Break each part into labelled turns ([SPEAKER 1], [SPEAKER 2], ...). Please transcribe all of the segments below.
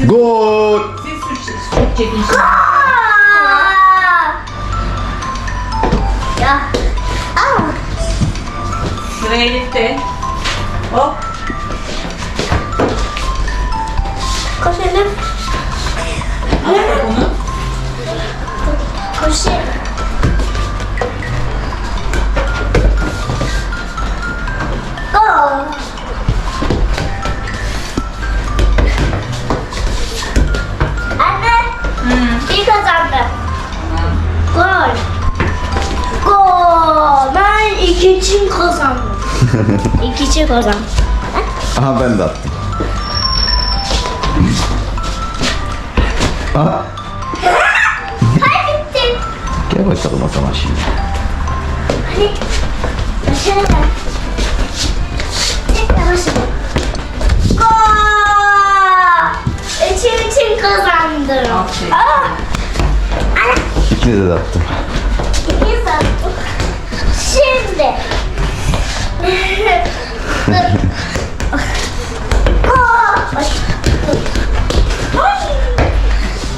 [SPEAKER 1] Gol.
[SPEAKER 2] Siz süt çekin şimdi.
[SPEAKER 3] Ya. Aa.
[SPEAKER 2] Sıra Elif'te. Hop.
[SPEAKER 3] iki için kazandım.
[SPEAKER 1] Aha ben de attım. Aha.
[SPEAKER 3] Kaybettim.
[SPEAKER 1] Gel bakalım o zaman şimdi.
[SPEAKER 3] Hadi. Başarılı.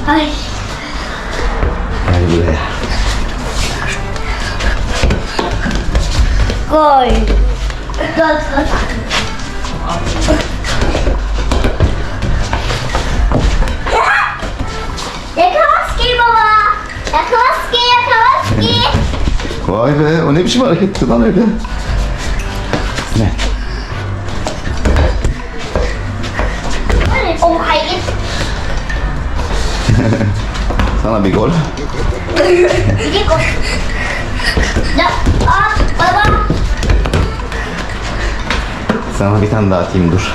[SPEAKER 3] Ay.
[SPEAKER 1] Gel buraya.
[SPEAKER 3] Gol. Kazandım. Yakalaski baba. Yakalaski yakalaski.
[SPEAKER 1] Vay be o ne biçim hareketti lan öyle. Ne? Sana bir gol.
[SPEAKER 3] Bir gol. Ya, aa, baba.
[SPEAKER 1] Sana bir tane daha atayım dur.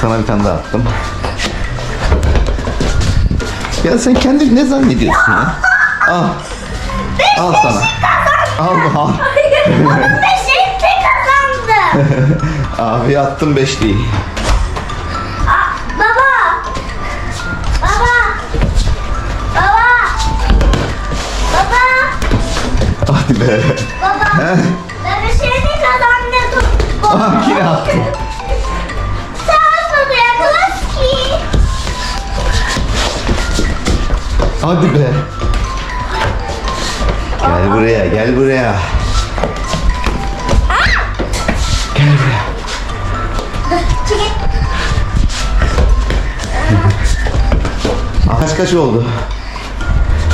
[SPEAKER 1] Sana bir tane daha attım. Ya sen kendini ne zannediyorsun ya? Al. Al sana. Al al.
[SPEAKER 3] Beşikte kazandı.
[SPEAKER 1] Abi attım beşliği.
[SPEAKER 3] Baba.
[SPEAKER 1] He?
[SPEAKER 3] Ben beşikte kazandım.
[SPEAKER 1] Ah yine attım.
[SPEAKER 3] Sağ baba yakalaski.
[SPEAKER 1] Hadi be. Gel buraya, gel buraya. Gel buraya.
[SPEAKER 3] Çekil.
[SPEAKER 1] Kaç kaç oldu?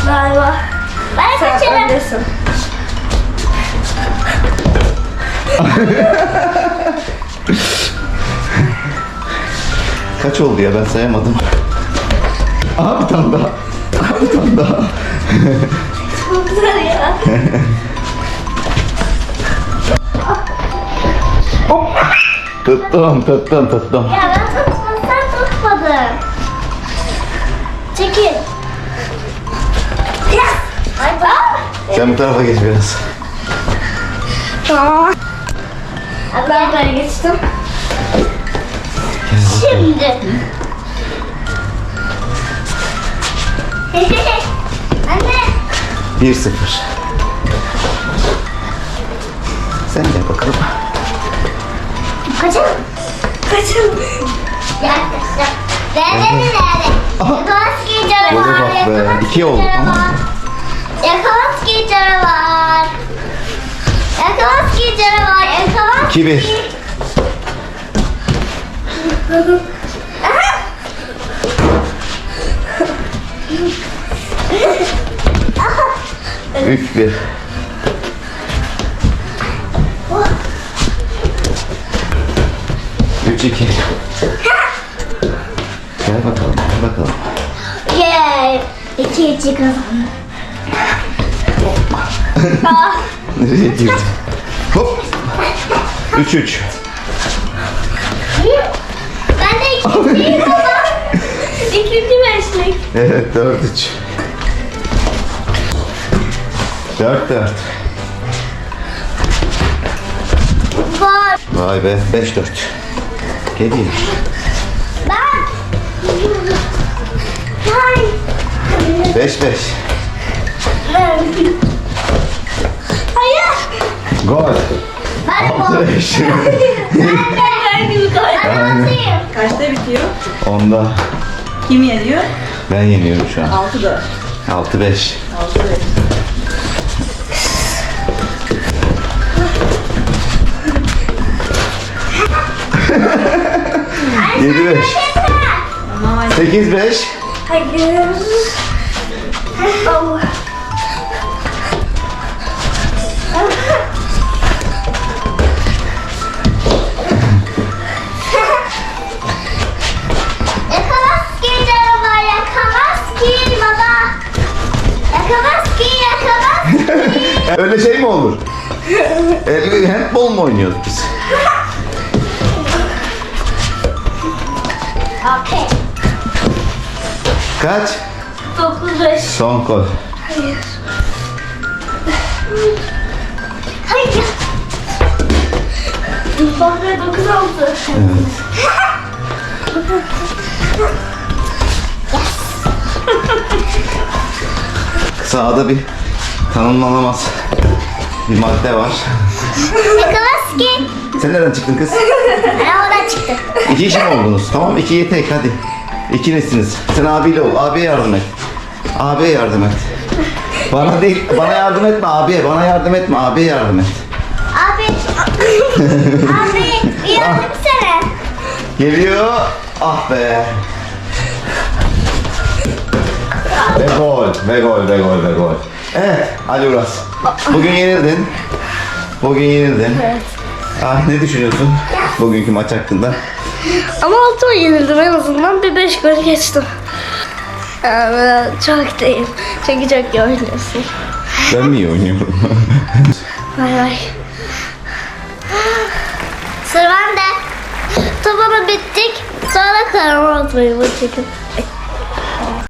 [SPEAKER 3] Galiba. Ben kaçırım.
[SPEAKER 1] Kaç oldu ya ben sayamadım. Aha bir tane daha. Aha bir tane daha.
[SPEAKER 3] Güzel ya.
[SPEAKER 1] Tuttum, tuttum, tuttum.
[SPEAKER 3] Ya ben tutmadım, sen tutmadın. Çekil. Ya. Ay bak.
[SPEAKER 1] Sen bu tarafa geç biraz.
[SPEAKER 3] Ben böyle geçtim. Şimdi. Anne.
[SPEAKER 1] 1-0. Sen gel bakalım.
[SPEAKER 3] Kaçalım. Kaçalım. Yaklaşık. Nerede nerede?
[SPEAKER 1] Aha.
[SPEAKER 3] Yakalaski
[SPEAKER 1] Gole bak be, iki oldu.
[SPEAKER 3] Yakalaski canavar. Yakalaski canavar.
[SPEAKER 1] 2-1.
[SPEAKER 3] Aha.
[SPEAKER 1] 3-1. Üç iki. Gel bakalım, gel bakalım.
[SPEAKER 3] Yay. İki içi kazandım.
[SPEAKER 1] Nereye girdi? Hop. Üç üç.
[SPEAKER 3] Ben de ikinciyim baba. İkinci meşlik.
[SPEAKER 1] Evet dört üç. Dört dört.
[SPEAKER 3] Var.
[SPEAKER 1] Vay be beş dört. Geliyor.
[SPEAKER 3] Ben. Hay.
[SPEAKER 1] Beş beş.
[SPEAKER 3] Hayır.
[SPEAKER 1] Gol.
[SPEAKER 3] Ben
[SPEAKER 1] Altı beş.
[SPEAKER 3] Ben gibi kaydım.
[SPEAKER 1] Aynen.
[SPEAKER 2] Kaçta bitiyor?
[SPEAKER 1] Onda
[SPEAKER 2] Kim yeniyor?
[SPEAKER 1] ben yeniyorum şu an.
[SPEAKER 2] 6 da.
[SPEAKER 1] 6-5.
[SPEAKER 2] 6 da.
[SPEAKER 1] 7-5.
[SPEAKER 2] Aman
[SPEAKER 1] 8-5.
[SPEAKER 3] Hayır. Allah.
[SPEAKER 1] Öyle şey mi olur? e, handball mu oynuyoruz biz?
[SPEAKER 3] Okey.
[SPEAKER 1] Kaç?
[SPEAKER 3] 9 5.
[SPEAKER 1] Son gol.
[SPEAKER 3] Hayır. Hayır. Be 9 oldu.
[SPEAKER 1] Sağda bir tanımlanamaz bir madde var.
[SPEAKER 3] Yakamaz ki.
[SPEAKER 1] Sen nereden çıktın kız?
[SPEAKER 3] Ben oradan çıktı.
[SPEAKER 1] İki kişi mi oldunuz? Tamam ikiye tek hadi. İkinizsiniz. Sen abiyle ol. Abiye yardım et. Abiye yardım et. Bana değil, bana yardım etme abiye. Bana yardım etme abiye yardım et.
[SPEAKER 3] Abi. Abi bir yardım sana.
[SPEAKER 1] Geliyor. Ah be. Ve gol, ve gol, ve gol, ve gol. Evet, Ali Uras. Bugün yenildin. Bugün yenildin.
[SPEAKER 3] Evet.
[SPEAKER 1] Ah, ne düşünüyorsun bugünkü maç hakkında?
[SPEAKER 3] Ama altıma yenildim en azından bir beş gol geçtim. Yani çok değil. Çünkü çok iyi oynuyorsun.
[SPEAKER 1] Ben mi iyi oynuyorum?
[SPEAKER 3] Bay bay. Sıra bende. Tabanı bittik. Sonra karama atmayı bu çekin.